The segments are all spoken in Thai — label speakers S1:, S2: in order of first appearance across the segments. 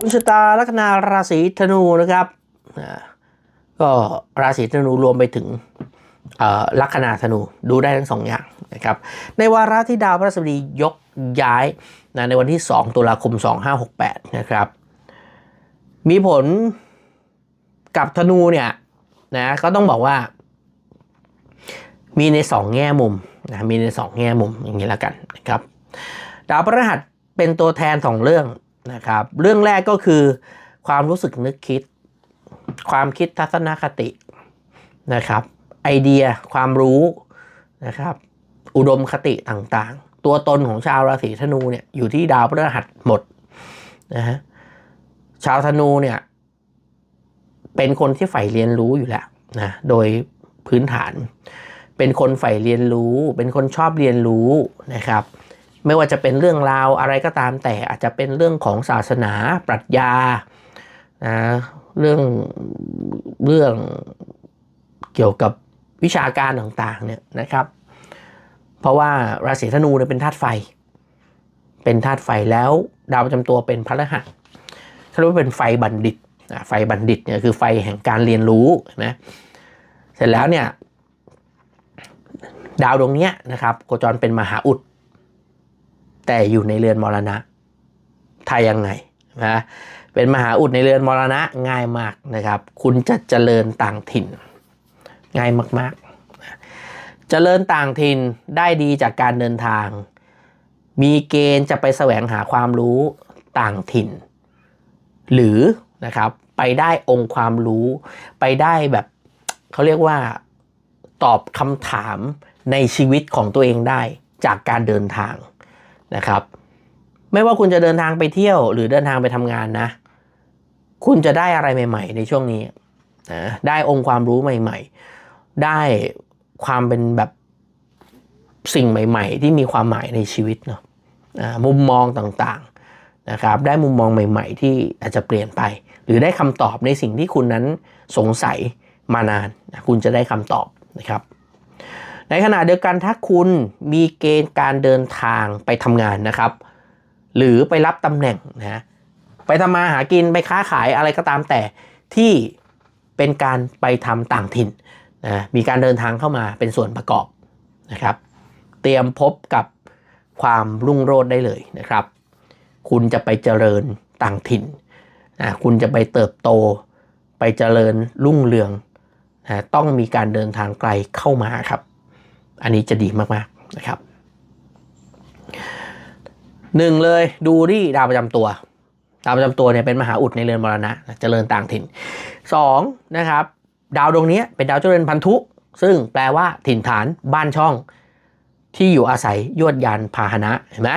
S1: ดวงชะตาลัคนาราศีธนูนะครับก็ราศีธนูรวมไปถึงลัคนาธนูดูได้ทั้งสองอย่างนะครับในวาระที่ดาวพฤหัสบดียกย้ายนะในวันที่ 2 ตุลาคม 2568 นะครับ มีผลกับธนูเนี่ยนะก็ต้องบอกว่า มีในสองแง่มุมนะมีในสองแง่มุมอย่างนี้แล้วกันนะครับ ดาวพฤหัสเป็นตัวแทนสองเรื่อง นะครับ เรื่องแรกก็คือ ความรู้สึกนึกคิด ความคิดทัศนคตินะครับ ไอเดียความรู้นะครับ อุดมคติต่างๆ ตัวตนของชาวราศีธนูเนี่ยอยู่ที่ดาวพฤหัสหมดนะฮะชาวธนูเนี่ยเป็นคนที่ใฝ่เรียนรู้อยู่แล้วนะโดยพื้นฐาน เป็นคนใฝ่เรียนรู้ เป็นคนชอบเรียนรู้นะครับ ไม่ว่าจะเป็นเรื่องราวอะไรก็ตามแต่อาจจะเป็นเรื่องของศาสนาปรัชญานะเรื่องเรื่องเกี่ยวกับวิชาการต่างๆเนี่ยนะครับ เพราะว่าราศีธนูเนี่ยเป็นธาตุไฟ เป็นธาตุไฟแล้วดาวประจำตัวเป็นพระรหัสเขาเรียกว่าเป็นไฟบัณฑิตไฟบัณฑิตเนี่ยคือไฟแห่งการเรียนรู้นไหมเสร็จแล้วเนี่ยดาวดวงนี้นะครับโคจรเป็นมหาอุด แต่อยู่ในเรือนมรณะทายยังไงนะเป็นมหาอุดในเรือนมรณะง่ายมากนะครับ คุณจะเจริญต่างถิ่น ง่ายมากๆ เจริญต่างถิ่นได้ดีจากการเดินทาง มีเกณฑ์จะไปแสวงหาความรู้ต่างถิ่น หรือนะครับไปได้องค์ความรู้ไปได้แบบเขาเรียกว่าตอบคำถามในชีวิตของตัวเองได้จากการเดินทาง นะครับ ไม่ว่าคุณจะเดินทางไปเที่ยว หรือเดินทางไปทำงานนะ คุณจะได้อะไรใหม่ ๆ ในช่วงนี้นะได้องค์ความรู้ใหม่ ๆ ได้ความเป็นแบบสิ่งใหม่ ๆ ที่มีความหมายในชีวิตเนาะมุมมองต่างๆนะครับ ได้มุมมองใหม่ ๆ ที่อาจจะเปลี่ยนไป หรือได้คำตอบในสิ่งที่คุณนั้นสงสัยมานานนะคุณจะได้คำตอบนะครับ ในขณะเดียวกันถ้าคุณมีเกณฑ์การเดินทางไปทำงานนะครับ หรือไปรับตำแหน่งนะไปทำมาหากินไปค้าขายอะไรก็ตามแต่ที่เป็นการไปทำต่างถิ่นนะมีการเดินทางเข้ามาเป็นส่วนประกอบนะครับ เตรียมพบกับความรุ่งโรจน์ได้เลยนะครับ คุณจะไปเจริญต่างถิ่นนะคุณจะไปเติบโต ไปเจริญรุ่งเรืองนะต้องมีการเดินทางไกลเข้ามาครับ อันนี้จะดีมากๆนะครับหนึ่งเลยดูที่ดาวประจำตัวดาวประจำตัวเนี่ยเป็นมหาอุดในเรือนมรณะะเจริญต่างถิ่นสองนะครับดาวดวงนี้เป็นดาวเจริญพันธุ ซึ่งแปลว่าถิ่นฐานบ้านช่องที่อยู่อาศัยยวดยานพาหนะเห็นไหม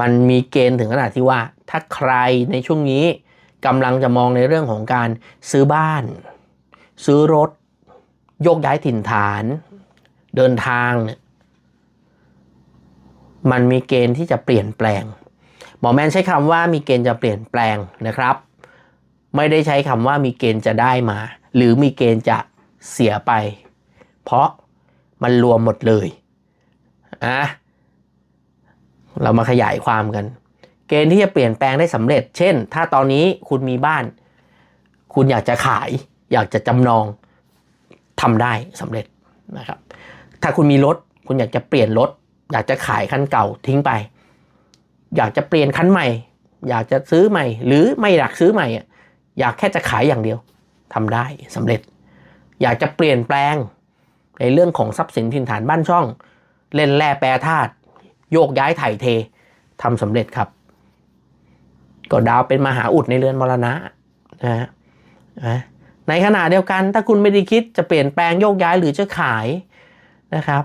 S1: มันมีเกณฑ์ถึงขนาดที่ว่า ถ้าใครในช่วงนี้กำลังจะมองในเรื่องของการซื้อบ้าน ซื้อรถ โยกย้ายถิ่นฐาน เดินทางเนี่ยมันมีเกณฑ์ที่จะเปลี่ยนแปลง หมอแมนใช้คำว่ามีเกณฑ์จะเปลี่ยนแปลงนะครับ ไม่ได้ใช้คำว่ามีเกณฑ์จะได้มา หรือมีเกณฑ์จะเสียไป เพราะมันรวมหมดเลยอะเรามาขยายความกัน เกณฑ์ที่จะเปลี่ยนแปลงได้สำเร็จ เช่น ถ้าตอนนี้คุณมีบ้าน คุณอยากจะขาย อยากจะจำนอง ทำได้สำเร็จนะครับ ถ้าคุณมีรถ คุณอยากจะเปลี่ยนรถ อยากจะขายคันเก่าทิ้งไป อยากจะเปลี่ยนคันใหม่ อยากจะซื้อใหม่ หรือไม่อยากซื้อใหม่อะอยากแค่จะขายอย่างเดียวทำได้สำเร็จ อยากจะเปลี่ยนแปลงในเรื่องของทรัพย์สินถิ่นฐานบ้านช่อง เล่นแร่แปรธาตุโยกย้ายถ่ายเททำสำเร็จครับ ก็ดาวเป็นมหาอุดในเรือนมรณะนะฮะนะ ในขณะเดียวกัน ถ้าคุณไม่ได้คิดจะเปลี่ยนแปลงโยกย้ายหรือจะขายนะครับ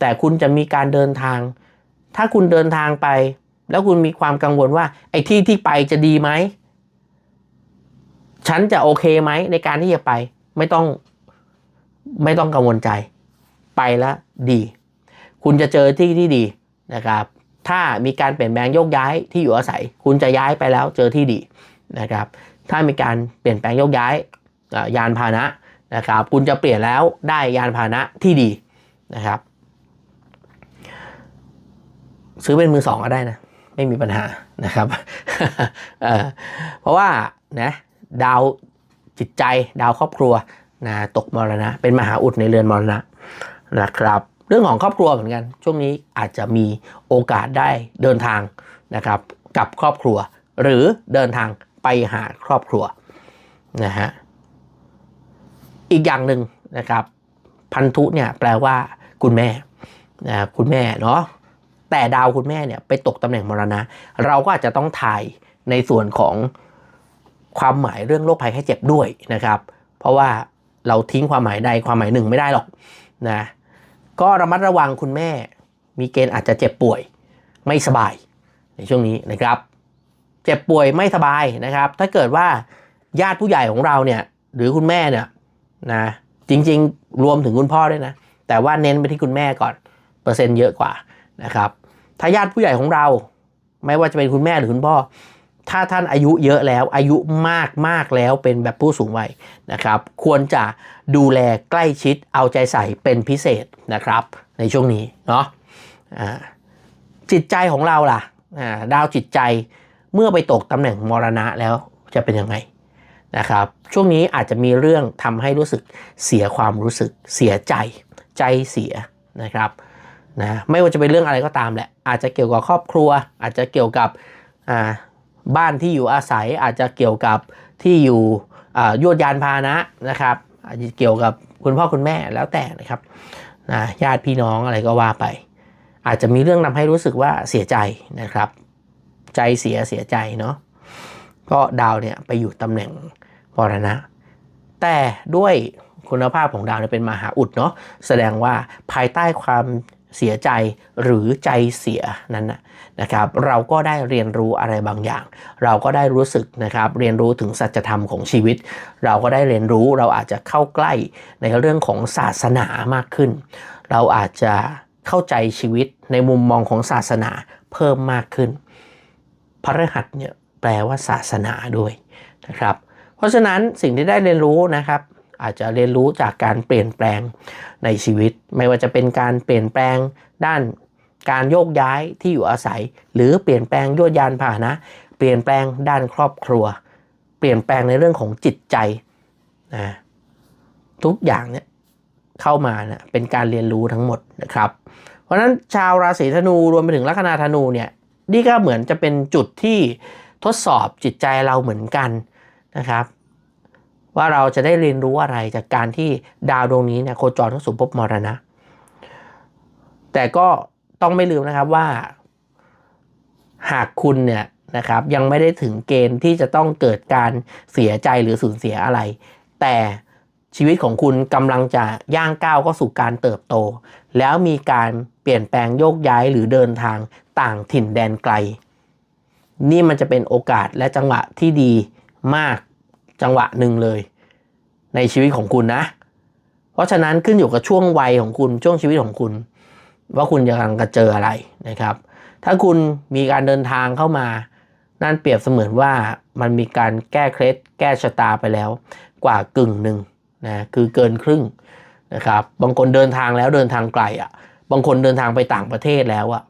S1: แต่คุณจะมีการเดินทาง ถ้าคุณเดินทางไป แล้วคุณมีความกังวลว่า ไอ้ที่ที่ไปจะดีไหมฉันจะโอเคไหมในการที่จะไปไม่ต้องไม่ต้องกังวลใจ ไปแล้วดี คุณจะเจอที่ที่ดีนะครับ ถ้ามีการเปลี่ยนแปลงโยกย้ายที่อยู่อาศัย คุณจะย้ายไปแล้วเจอที่ดีนะครับ ถ้ามีการเปลี่ยนแปลงโยกย้าย ยานพาหนะนะครับ คุณจะเปลี่ยนแล้วได้ยานพาหนะที่ดีนะครับ ซื้อเป็นมือสองก็ได้นะ ไม่มีปัญหานะครับเเพราะว่านะดาวจิตใจดาวครอบครัวนะตกมรณะ เป็นมหาอุดในเรือนมรณะนะครับ เรื่องของครอบครัวเหมือนกัน ช่วงนี้อาจจะมีโอกาสได้เดินทางนะครับกับครอบครัว หรือเดินทางไปหาครอบครัวนะฮะ อีกอย่างหนึ่งนะครับ พันธุเนี่ยแปลว่าคุณแม่นะคุณแม่เนาะแต่ดาวคุณแม่เนี่ยไปตกตำแหน่งมรณะ เราก็อาจจะต้องถ่ายในส่วนของความหมายเรื่องโรคภัยไข้เจ็บด้วยนะครับ เพราะว่าเราทิ้งความหมายใดความหมายหนึ่งไม่ได้หรอกนะก็ระมัดระวังคุณแม่ มีเกณฑ์อาจจะเจ็บป่วยไม่สบายในช่วงนี้นะครับ เจ็บป่วยไม่สบายนะครับ ถ้าเกิดว่าญาติผู้ใหญ่ของเราเนี่ยหรือคุณแม่เนี่ย นะ จริงๆ รวมถึงคุณพ่อด้วยนะ แต่ว่าเน้นไปที่คุณแม่ก่อน เปอร์เซ็นต์เยอะกว่านะครับถ้าญาติผู้ใหญ่ของเรา ไม่ว่าจะเป็นคุณแม่หรือคุณพ่อ ถ้าท่านอายุเยอะแล้ว อายุมากมากแล้วเป็นแบบผู้สูงวัยนะครับ ควรจะดูแลใกล้ชิดเอาใจใส่เป็นพิเศษนะครับ ในช่วงนี้เนาะจิตใจของเราล่ะดาวจิตใจเมื่อไปตกตำแหน่งมรณะแล้วจะเป็นยังไง นะครับ ช่วงนี้อาจจะมีเรื่องทำให้รู้สึกเสียความรู้สึกเสียใจใจเสียนะครับนะไม่ว่าจะเป็นเรื่องอะไรก็ตามแหละ อาจจะเกี่ยวกับครอบครัว อาจจะเกี่ยวกับบ้านที่อยู่อาศัย อาจจะเกี่ยวกับที่อยู่ยวดยานพาหนะนะครับอาจจะเกี่ยวกับคุณพ่อคุณแม่แล้วแต่นะครับนะญาติพี่น้องอะไรก็ว่าไป อาจจะมีเรื่องทำให้รู้สึกว่าเสียใจนะครับ ใจเสียเสียใจเนาะ ก็ดาวเนี่ยไปอยู่ตำแหน่งมรณะ แต่ด้วยคุณภาพของดาวเนี่ยเป็นมหาอุดเนาะแสดงว่าภายใต้ความเสียใจหรือใจเสียนั้นนะครับ เราก็ได้เรียนรู้อะไรบางอย่าง เราก็ได้รู้สึกนะครับเรียนรู้ถึงสัจธรรมของชีวิต เราก็ได้เรียนรู้เราอาจจะเข้าใกล้ในเรื่องของศาสนามากขึ้น เราอาจจะเข้าใจชีวิตในมุมมองของศาสนาเพิ่มมากขึ้นพระรหัสเนี่ย แปลว่าศาสนาด้วยนะครับ เพราะฉะนั้นสิ่งที่ได้เรียนรู้นะครับ อาจจะเรียนรู้จากการเปลี่ยนแปลงในชีวิต ไม่ว่าจะเป็นการเปลี่ยนแปลงด้านการโยกย้ายที่อยู่อาศัย หรือเปลี่ยนแปลงยวดยานพาหนะ เปลี่ยนแปลงด้านครอบครัว เปลี่ยนแปลงในเรื่องของจิตใจนะทุกอย่างเนี่ยเข้ามานะเป็นการเรียนรู้ทั้งหมดนะครับ เพราะฉะนั้นชาวราศีธนูรวมไปถึงลัคนาธนูเนี่ยนี่ก็เหมือนจะเป็นจุดที่ ทดสอบจิตใจเราเหมือนกันนะครับ ว่าเราจะได้เรียนรู้อะไรจากการที่ดาวดวงนี้เนี่ยโคจรเข้าสู่ภพมรณะ แต่ก็ต้องไม่ลืมนะครับว่า หากคุณเนี่ยนะครับยังไม่ได้ถึงเกณฑ์ที่จะต้องเกิดการเสียใจหรือสูญเสียอะไร แต่ชีวิตของคุณกำลังจะย่างก้าวเข้าสู่การเติบโต แล้วมีการเปลี่ยนแปลงโยกย้ายหรือเดินทางต่างถิ่นแดนไกล นี่มันจะเป็นโอกาสและจังหวะที่ดีมากจังหวะหนึ่งเลย ในชีวิตของคุณนะ เพราะฉะนั้นขึ้นอยู่กับช่วงวัยของคุณช่วงชีวิตของคุณ ว่าคุณกำลังจะเจออะไรนะครับ ถ้าคุณมีการเดินทางเข้ามา นั่นเปรียบเสมือนว่ามันมีการแก้เคล็ดแก้ชะตาไปแล้ว กว่ากึ่งหนึ่งนะคือเกินครึ่งนะครับ บางคนเดินทางแล้วเดินทางไกลอะ่ะ บางคนเดินทางไปต่างประเทศแล้วอะ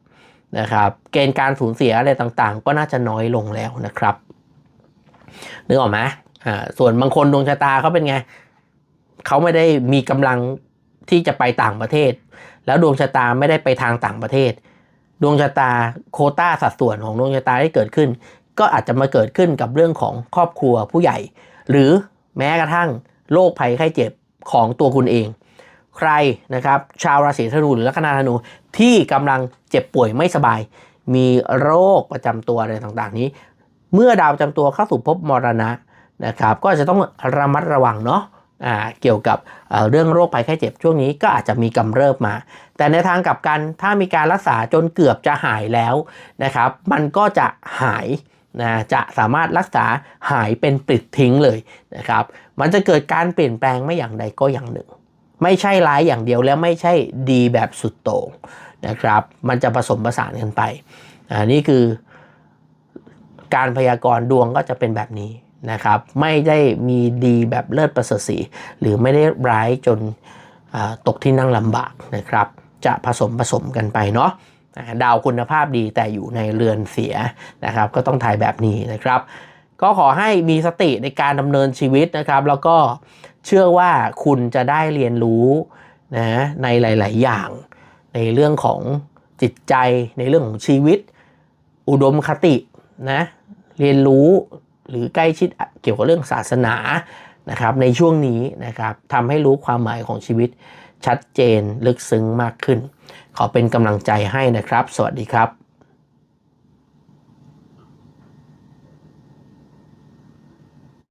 S1: นะครับเกณฑ์การสูญเสียอะไรต่างๆ ก็น่าจะน้อยลงแล้วนะครับนึกออกไหมอ่าส่วนบางคนดวงชะตาเขาเป็นไงเขาไม่ได้มีกำลังที่จะไปต่างประเทศ แล้วดวงชะตาไม่ได้ไปทางต่างประเทศ ดวงชะตาโคต้าสัดส่วนของดวงชะตาที่เกิดขึ้น ก็อาจจะมาเกิดขึ้นกับเรื่องของครอบครัวผู้ใหญ่ หรือแม้กระทั่งโรคภัยไข้เจ็บของตัวคุณเอง ใครนะครับ ชาวราศีธนูหรือลัคนาธนูที่กำลัง เจ็บป่วยไม่สบาย มีโรคประจำตัวอะไรต่างๆ นี้ เมื่อดาวประจำตัวเข้าสู่ภพมรณะนะครับ ก็จะต้องระมัดระวังเนาะอ่าเกี่ยวกับเเรื่องโรคภัยไข้เจ็บช่วงนี้ก็อาจจะมีกำเริบมา แต่ในทางกลับกันถ้ามีการรักษาจนเกือบจะหายแล้วนะครับ มันก็จะหายนะจะสามารถรักษาหายเป็นปลิดทิ้งเลยนะครับ มันจะเกิดการเปลี่ยนแปลงไม่อย่างใดก็อย่างหนึ่ง ไม่ใช่ร้ายอย่างเดียวและไม่ใช่ดีแบบสุดโต่ง นะครับ มันจะผสมผสานกันไปอ่านี่คือการพยากรณ์ดวงก็จะเป็นแบบนี้นะครับ ไม่ได้มีดีแบบเลิศประเสริฐสีหรือไม่ได้ร้ายจนตกที่นั่งลำบากนะครับ จะผสมผสมกันไปเนาะดาวคุณภาพดีแต่อยู่ในเรือนเสียนะครับ ก็ต้องถ่ายแบบนี้นะครับ ก็ขอให้มีสติในการดำเนินชีวิตนะครับ แล้วก็เชื่อว่าคุณจะได้เรียนรู้นะในหลาย ๆ อย่าง ในเรื่องของจิตใจในเรื่องของชีวิต อุดมคตินะเรียนรู้หรือใกล้ชิดเกี่ยวกับเรื่องศาสนานะครับในช่วงนี้นะครับทำให้รู้ความหมายของชีวิตชัดเจนลึกซึ้งมากขึ้น ขอเป็นกำลังใจให้นะครับ สวัสดีครับ